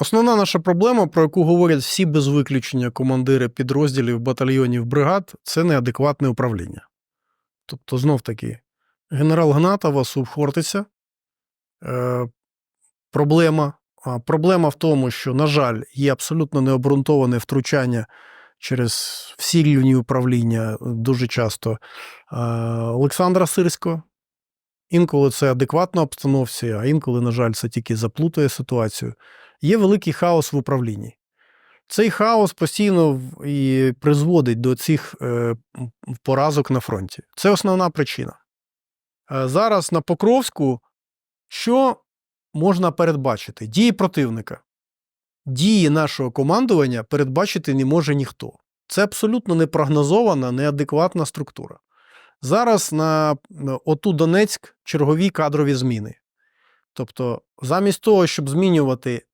Основна наша проблема, про яку говорять всі без виключення командири підрозділів, батальйонів, бригад, це неадекватне управління. Тобто, знов таки, генерал Гнатова, Субхортиця. Е, проблема. А проблема в тому, що, на жаль, є абсолютно необґрунтоване втручання через всі рівні управління дуже часто е, Олександра Сирського. Інколи це адекватна обстановці, а інколи, на жаль, це тільки заплутує ситуацію. Є великий хаос в управлінні. Цей хаос постійно і призводить до цих е, поразок на фронті. Це основна причина. Е, зараз на Покровську що можна передбачити? Дії противника. Дії нашого командування передбачити не може ніхто. Це абсолютно непрогнозована, неадекватна структура. Зараз на ОТУ Донецьк чергові кадрові зміни. Тобто, замість того, щоб змінювати